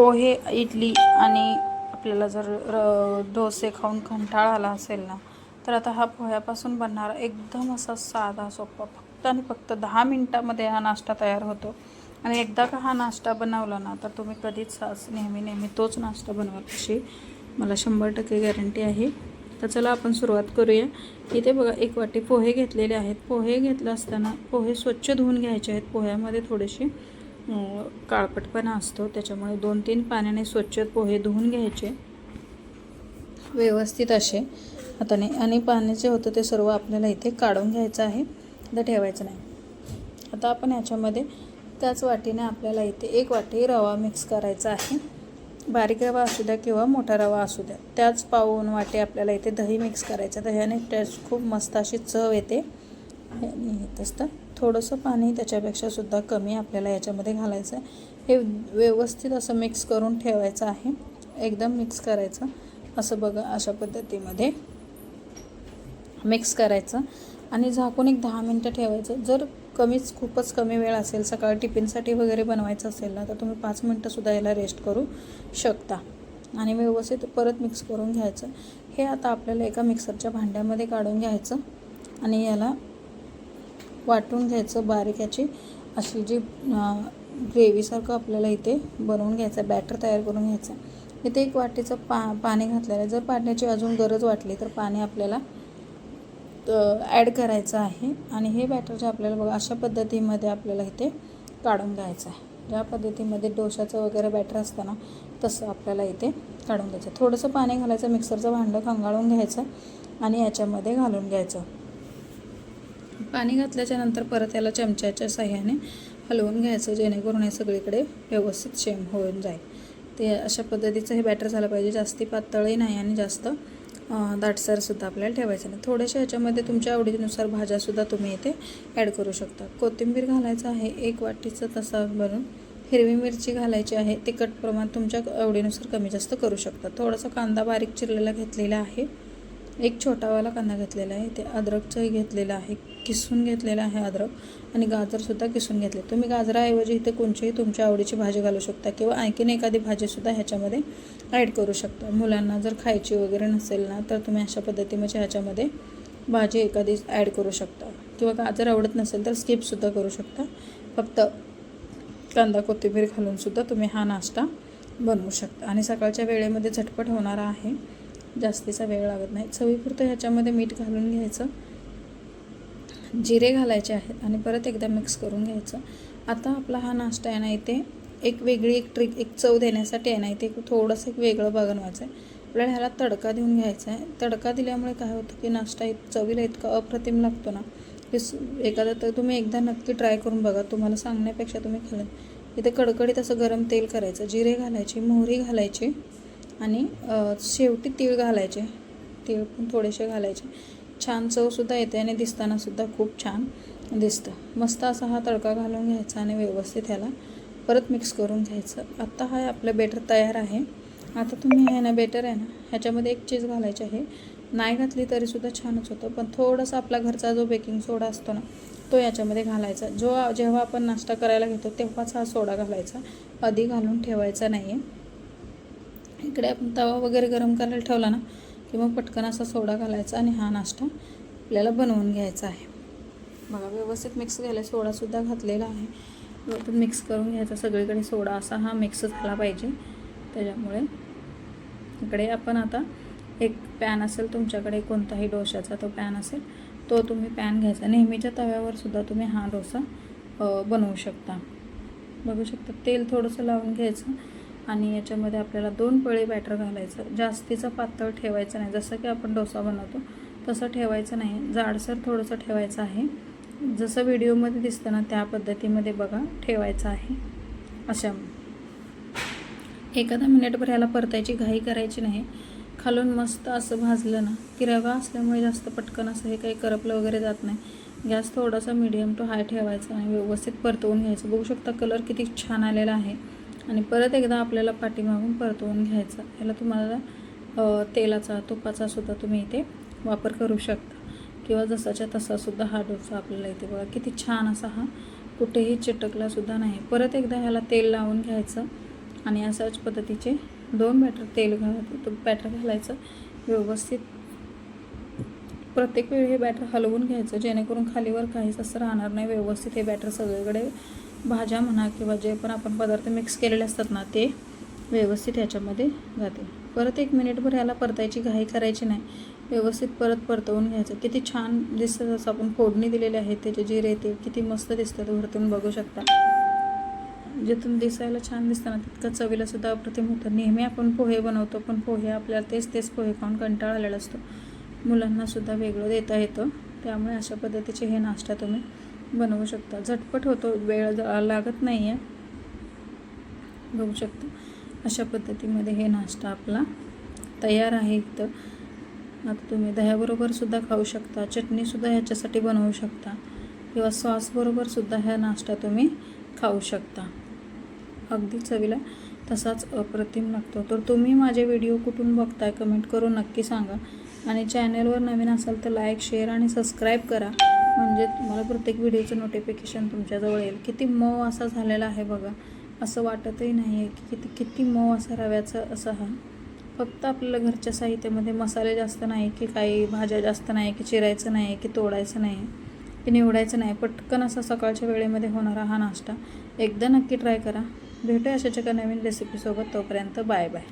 पोहे इडली आणि आपल्याला जर र डोसे खाऊन कंटाळा आला असेल ना तर आता हा पोह्यापासून बनणारा एकदम असा साधा सोपा फक्त आणि फक्त दहा मिनटामध्ये हा नाश्ता तयार होतो. आणि एकदा का हा नाश्ता बनवला ना तर तुम्ही कधीच सास नेहमी नेहमी तोच नाश्ता बनवाल अशी मला शंभर टक्के गॅरंटी आहे. तर चला आपण सुरुवात करूया. इथे बघा एक वाटी पोहे घेतलेले आहेत. पोहे घेतलं असताना पोहे स्वच्छ धुवून घ्यायचे आहेत. पोह्यामध्ये थोडेसे काळपटपणा असतो. त्याच्यामुळे दोन तीन पाण्याने स्वच्छ पोहे धुवून घ्यायचे. व्यवस्थित असे हाताने. आणि पाणी जे होतं ते सर्व आपल्याला इथे काढून घ्यायचं आहे. तर ठेवायचं नाही. आता आपण ह्याच्यामध्ये त्याच वाटीने आपल्याला इथे एक वाटी रवा मिक्स करायचा आहे. बारीक रवा असू द्या किंवा मोठा रवा असू द्या. त्याच पाऊन वाटी आपल्याला इथे दही मिक्स करायचं तर ह्याने टेस्ट खूप मस्त अशी चव येते. आणि येत असतं थोडंसं पाणी त्याच्यापेक्षा सुद्धा कमी आपल्याला याच्यामध्ये घालायचं आहे. हे व्यवस्थित असं मिक्स करून ठेवायचं आहे. एकदम मिक्स करायचं. असं बघा अशा पद्धतीमध्ये मिक्स करायचं. आणि झाकून एक दहा मिनटं ठेवायचं. जर कमीच खूपच कमी वेळ असेल सकाळी टिफिनसाठी वगैरे बनवायचं असेल ना तर तुम्ही पाच मिनटंसुद्धा याला रेस्ट करू शकता. आणि व्यवस्थित परत मिक्स करून घ्यायचं. हे आता आपल्याला एका मिक्सरच्या भांड्यामध्ये काढून घ्यायचं. आणि याला वाटून घ्यायचं बारीक याची. अशी जी ग्रेव्हीसारखं आपल्याला इथे बनवून घ्यायचं बॅटर तयार करून घ्यायचं. इथे एक वाटीचं पा पाणी घातलेलं आहे. जर पाण्याची अजून गरज वाटली तर पाणी आपल्याला ॲड करायचं आहे. आणि हे बॅटर जे आपल्याला बघा अशा पद्धतीमध्ये आपल्याला इथे काढून घ्यायचं आहे. ज्या पद्धतीमध्ये डोशाचं वगैरे बॅटर असतं ना तसं आपल्याला इथे काढून घ्यायचं थोडंसं पाणी घालायचं मिक्सरचं भांडं खंगाळून घ्यायचं आणि याच्यामध्ये घालून घ्यायचं. पाणी घातल्याच्या नंतर परत याला चमच्याच्या साह्याने हलवून घ्यायचं जेणेकरून हे सगळीकडे व्यवस्थित शेम होऊन जाईल. ते अशा पद्धतीचं हे बॅटर झालं पाहिजे. जास्ती पातळही नाही आणि जास्त दाटसरसुद्धा आपल्याला ठेवायचं नाही. थोड्याशा ह्याच्यामध्ये तुमच्या आवडीनुसार भाज्यासुद्धा तुम्ही इथे ॲड करू शकता. कोथिंबीर घालायचं आहे एक वाटीचं तसा बनून. हिरवी मिरची घालायची आहे तिखट प्रमाण तुमच्या आवडीनुसार कमी जास्त करू शकता. थोडासा कांदा बारीक चिरलेला घेतलेला आहे. एक छोटावाला कांदा घेतलेला आहे. ते अद्रकचंही घेतलेलं आहे. किसून घेतलेलं आहे अद्रक आणि गाजरसुद्धा किसून घेतले. तुम्ही गाजराऐवजी इथे कोणतीही तुमच्या आवडीची भाजी घालू शकता किंवा आणखीन एखादी भाजीसुद्धा ह्याच्यामध्ये ॲड करू शकता. मुलांना जर खायची वगैरे नसेल ना तर तुम्ही अशा पद्धतीमध्ये ह्याच्यामध्ये भाजी एखादी ॲड करू शकता. किंवा गाजर आवडत नसेल तर स्किपसुद्धा करू शकता. फक्त कांदा कोथिंबीर घालूनसुद्धा तुम्ही हा नाश्ता बनवू शकता. आणि सकाळच्या वेळेमध्ये झटपट होणारा आहे. जास्तीचा वेळ लागत नाही. चवीपुरतं ह्याच्यामध्ये मीठ घालून घ्यायचं. जिरे घालायचे आहेत आणि परत एकदा मिक्स करून घ्यायचं. आता आपला हा नाश्ता आहे ना इथे एक वेगळी एक ट्रिक एक चव देण्यासाठी आहे ना इथे थोडंसं एक वेगळं बनवायचं आहे आपल्याला ह्याला तडका देऊन घ्यायचा आहे तडका दिल्यामुळे काय होतं की नाश्ता इत चवीला इतका अप्रतिम लागतो ना की एखादा तर तुम्ही एकदा नक्की ट्राय करून बघा. तुम्हाला सांगण्यापेक्षा तुम्ही खाल इथे कडकडीत असं गरम तेल करायचं. जिरे घालायचे मोहरी घालायची. आणि शेवटी तीळ घालायचे. तीळ पण थोडेसे घालायचे. छान चवसुद्धा येते आणि दिसतानासुद्धा खूप छान दिसतं. मस्त असा हा तडका घालून घ्यायचा आणि व्यवस्थित ह्याला परत मिक्स करून घ्यायचं. आत्ता हा आपलं बेटर तयार आहे. आता तुम्ही हे ना बेटर आहे ना ह्याच्यामध्ये एक चीज घालायची आहे. नाही घातली तरीसुद्धा छानच होतं पण थोडंसं आपला घरचा जो बेकिंग सोडा असतो ना तो याच्यामध्ये घालायचा. जो जेव्हा आपण नाश्ता करायला घेतो तेव्हाच हा सोडा घालायचा. आधी घालून ठेवायचा नाही आहे इकडे आपण तवा वगैरे गरम करायला ठेवला ना की मग पटकन असा सोडा घालायचा आणि हा नाश्ता आपल्याला बनवून घ्यायचा आहे. बघा व्यवस्थित मिक्स घ्यायला सोडासुद्धा घातलेला आहे. व्यवस्थित मिक्स करून घ्यायचा सगळीकडे सोडा असा हा मिक्स झाला पाहिजे. त्याच्यामुळे इकडे आपण आता एक पॅन असेल तुमच्याकडे कोणताही डोशाचा तो पॅन असेल तो तुम्ही पॅन घ्यायचा. नेहमीच्या तव्यावर सुद्धा तुम्ही हा डोसा बनवू शकता. बघू शकता तेल थोडंसं लावून घ्यायचं. आणि याच्यामध्ये आपल्याला दोन पळी बॅटर घालायचं. जास्तीचं पातळ ठेवायचं नाही. जसं की आपण डोसा बनवतो तसं ठेवायचं नाही. जाडसर थोडंसं ठेवायचं आहे. जसं व्हिडिओमध्ये दिसतं ना त्या पद्धतीमध्ये बघा ठेवायचं आहे. अशा. एखादा मिनिटभर ह्याला परतायची घाई करायची नाही. खालून मस्त असं भाजलं ना की रवा असल्यामुळे जास्त पटकन असं हे काही करपलं वगैरे जात नाही. गॅस थोडासा मीडियम टू हाय ठेवायचा आणि व्यवस्थित परतवून घ्यायचं. बघू शकता कलर किती छान आलेला आहे. आणि परत एकदा आपल्याला पाठीमागून परतवून घ्यायचं. याला तुम्हाला तेलाचा तुपाचा सुद्धा तुम्ही इथे वापर करू शकता. किंवा जसाच्या तसासुद्धा हा डोसा आपल्याला इथे बघा किती छान असा हा. कुठेही चिटकलासुद्धा नाही. परत एकदा ह्याला तेल लावून घ्यायचं आणि अशाच पद्धतीचे दोन बॅटर तेल घाल बॅटर घालायचं. व्यवस्थित प्रत्येक वेळी हे बॅटर हलवून घ्यायचं. जेणेकरून खालीवर काहीच असं राहणार नाही. व्यवस्थित हे बॅटर सगळीकडे भाज्या म्हणा किंवा जे पण आपण पदार्थ मिक्स केलेले असतात ना ते व्यवस्थित ह्याच्यामध्ये जातील परत एक मिनिटभर ह्याला परतायची घाई करायची नाही. व्यवस्थित परत परतवून घ्यायचं. किती छान दिसतं जसं आपण फोडणी दिलेली आहे त्याचे जिरे ते किती मस्त दिसतात वरतून बघू शकता. जिथून दिसायला छान दिसतं ना तितकं चवीला सुद्धा अप्रतिम होतं. नेहमी आपण पोहे बनवतो पण पोहे आपल्याला तेच तेच पोहे खाऊन कंटाळा आलेला असतो मुलांनासुद्धा वेगळं देता येतं. त्यामुळे अशा पद्धतीचे हे नाश्ता तुम्ही बनवू शकता. झटपट होतो वेळ ज- लागत नाही आहे बघू शकता. अशा पद्धतीमध्ये हे नाश्ता आपला तयार आहे इथं. आता तुम्ही दह्याबरोबर सुद्धा खाऊ शकता चटणीसुद्धा ह्याच्यासाठी बनवू शकता किंवा सॉसबरोबर सुद्धा हा नाश्ता तुम्ही खाऊ शकता. अगदी चवीला तसाच अप्रतिम लागतो. तर तुम्ही माझे व्हिडिओ कुठून बघताय कमेंट करून नक्की सांगा. आणि चॅनलवर नवीन असाल तर लाईक शेअर आणि सबस्क्राईब करा. म्हणजे तुम्हाला प्रत्येक व्हिडिओचं नोटिफिकेशन तुमच्याजवळ येईल. किती मऊ असा झालेला आहे बघा. असं वाटतही नाही आहे की किती किती मऊ असा रव्याचं असं हा. फक्त आपल्याला घरच्या साहित्यामध्ये मसाले जास्त नाही की काही भाज्या जास्त नाही की चिरायचं नाही की तोडायचं नाही की निवडायचं नाही. पटकन असा सकाळच्या वेळेमध्ये होणारा हा नाश्ता एकदा नक्की ट्राय करा. भेटूया अशाच्या एका नवीन रेसिपीसोबत तोपर्यंत बाय बाय